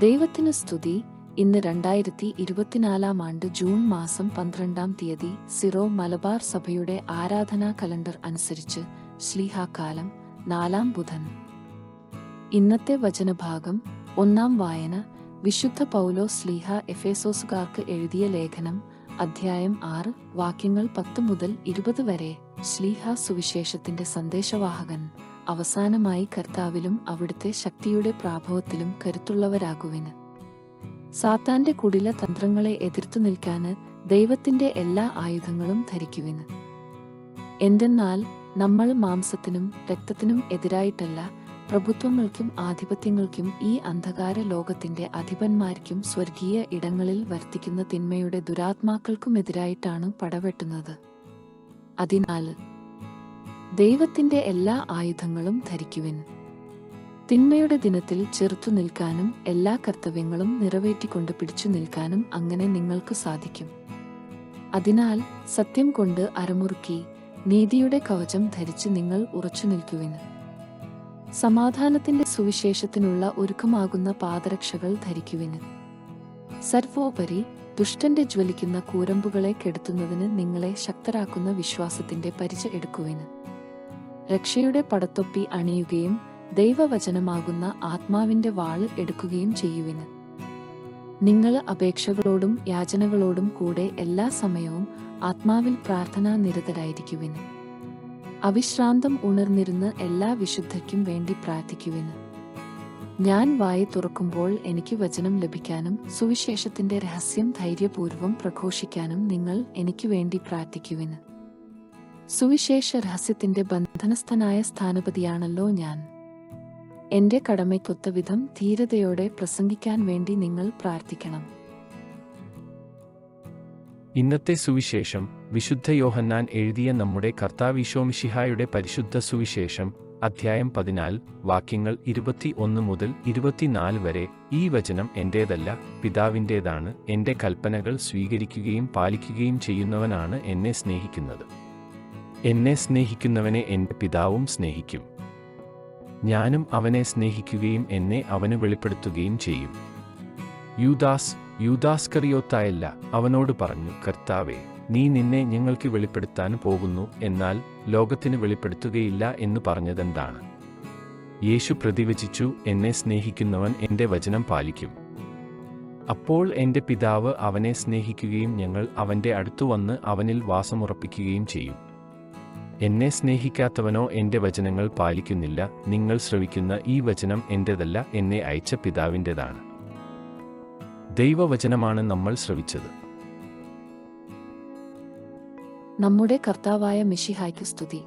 ദൈവത്തിന് സ്തുതി. ഇന്ന് രണ്ടായിരത്തി ഇരുപത്തിനാലാം ആണ്ട് ജൂൺ മാസം പന്ത്രണ്ടാം തീയതി സിറോ മലബാർ സഭയുടെ ആരാധനാ കലണ്ടർ അനുസരിച്ച് ശ്ലീഹാകാലം നാലാം ബുധൻ. ഇന്നത്തെ വചനഭാഗം ഒന്നാം വായന. വിശുദ്ധ പൗലോ സ്ലീഹ എഫേസോസുകാർക്ക് എഴുതിയ ലേഖനം അധ്യായം ആറ്. വാക്യങ്ങൾ പത്ത് മുതൽ ഇരുപത് വരെ ശ്ലീഹ സുവിശേഷത്തിന്റെ സന്ദേശവാഹകൻ. അവസാനമായി കർത്താവിലും അവിടുത്തെ ശക്തിയുടെ പ്രാഭവത്തിലും കരുത്തുള്ളവരാകുവിന്. സാത്താന്റെ കുടില തന്ത്രങ്ങളെ എതിർത്തു നിൽക്കാന് ദൈവത്തിന്റെ എല്ലാ ആയുധങ്ങളും ധരിക്കുവിന്. എന്തെന്നാൽ നമ്മൾ മാംസത്തിനും രക്തത്തിനും എതിരായിട്ടല്ല പ്രഭുത്വങ്ങൾക്കും ആധിപത്യങ്ങൾക്കും ഈ അന്ധകാര ലോകത്തിന്റെ അധിപന്മാർക്കും സ്വർഗീയ ഇടങ്ങളിൽ വർത്തിക്കുന്ന തിന്മയുടെ ദുരാത്മാക്കൾക്കുമെതിരായിട്ടാണ് പടവെട്ടുന്നത്. അതിനാൽ ദൈവത്തിന്റെ എല്ലാ ആയുധങ്ങളും ധരിക്കുവിൻ. തിന്മയുടെ ദിനത്തിൽ ചെറുത്തു നിൽക്കാനും എല്ലാ കർത്തവ്യങ്ങളും നിറവേറ്റിക്കൊണ്ട് പിടിച്ചു നിൽക്കാനും അങ്ങനെ നിങ്ങൾക്ക് സാധിക്കും. അതിനാൽ സത്യം കൊണ്ട് അരമുറുക്കി നീതിയുടെ കവചം ധരിച്ച് നിങ്ങൾ ഉറച്ചു നിൽക്കുവിന് സമാധാനത്തിന്റെ സുവിശേഷത്തിനുള്ള ഒരുക്കമാകുന്ന പാദരക്ഷകൾ ധരിക്കുവിന് സർവോപരി ദുഷ്ടന്റെ ജ്വലിക്കുന്ന കൂരമ്പുകളെ കെടുത്തുന്നതിന് നിങ്ങളെ ശക്തരാക്കുന്ന വിശ്വാസത്തിന്റെ പരിച എടുക്കുവിന് രക്ഷയുടെ പടത്തൊപ്പി അണിയുകയും ദൈവവചനമാകുന്ന ആത്മാവിന്റെ വാൾ എടുക്കുകയും ചെയ്യുവിന്. നിങ്ങൾ അപേക്ഷകളോടും യാചനകളോടും കൂടെ എല്ലാ സമയവും ആത്മാവിൽ പ്രാർത്ഥനാ നിരതരായിരിക്കുവിന്. അവിശ്രാന്തം ഉണർന്നിരുന്ന് എല്ലാ വിശുദ്ധയ്ക്കും വേണ്ടി പ്രാർത്ഥിക്കുവിന്. ഞാൻ വായി തുറക്കുമ്പോൾ എനിക്ക് വചനം ലഭിക്കാനും സുവിശേഷത്തിന്റെ രഹസ്യം ധൈര്യപൂർവം പ്രഘോഷിക്കാനും നിങ്ങൾ എനിക്ക് വേണ്ടി പ്രാർത്ഥിക്കുവിന്. സുവിശേഷ രഹസ്യത്തിന്റെ ബന്ധനസ്ഥനായ സ്ഥാനപതിയാണല്ലോ ഞാൻ. എന്റെ കടമയ്ക്കൊത്ത വിധം ധീരതയോടെ പ്രസംഗിക്കാൻ വേണ്ടി നിങ്ങൾ പ്രാർത്ഥിക്കണം. ഇന്നത്തെ സുവിശേഷം വിശുദ്ധ യോഹന്നാൻ എഴുതിയ നമ്മുടെ കർത്താവിശോമിഷിഹായുടെ പരിശുദ്ധ സുവിശേഷം അധ്യായം പതിനാല് വാക്യങ്ങൾ ഇരുപത്തി ഒന്ന് മുതൽ ഇരുപത്തിനാല് വരെ ഈ വചനം എന്റേതല്ല പിതാവിന്റേതാണ് എന്റെ കൽപ്പനകൾ സ്വീകരിക്കുകയും പാലിക്കുകയും ചെയ്യുന്നവനാണ് എന്നെ സ്നേഹിക്കുന്നത്. എന്നെ സ്നേഹിക്കുന്നവനെ എന്റെ പിതാവും സ്നേഹിക്കും. ഞാനും അവനെ സ്നേഹിക്കുകയും എന്നെ അവന് വെളിപ്പെടുത്തുകയും ചെയ്യും. യൂദാസ് യൂദാസ്കറിയോത്തായല്ല അവനോട് പറഞ്ഞു കർത്താവേ നീ നിന്നെ ഞങ്ങൾക്ക് വെളിപ്പെടുത്താൻ പോകുന്നു എന്നാൽ ലോകത്തിന് വെളിപ്പെടുത്തുകയില്ല എന്ന് പറഞ്ഞതെന്താണ്? യേശു പ്രതിവചിച്ചു എന്നെ സ്നേഹിക്കുന്നവൻ എന്റെ വചനം പാലിക്കും. അപ്പോൾ എന്റെ പിതാവ് അവനെ സ്നേഹിക്കുകയും ഞങ്ങൾ അവന്റെ അടുത്തു വന്ന് അവനിൽ വാസമുറപ്പിക്കുകയും ചെയ്യും. എന്നെ സ്നേഹിക്കാത്തവനോ എന്റെ വചനങ്ങൾ പാലിക്കുന്നില്ല. നിങ്ങൾ ശ്രവിക്കുന്ന ഈ വചനം എന്റെതല്ല എന്നെ അയച്ച പിതാവിന്റെതാണ്. ദൈവവചനമാണ് നമ്മൾ ശ്രവിച്ചത്. നമ്മുടെ കർത്താവായ മിഷിഹായ്ക്ക് സ്തുതി.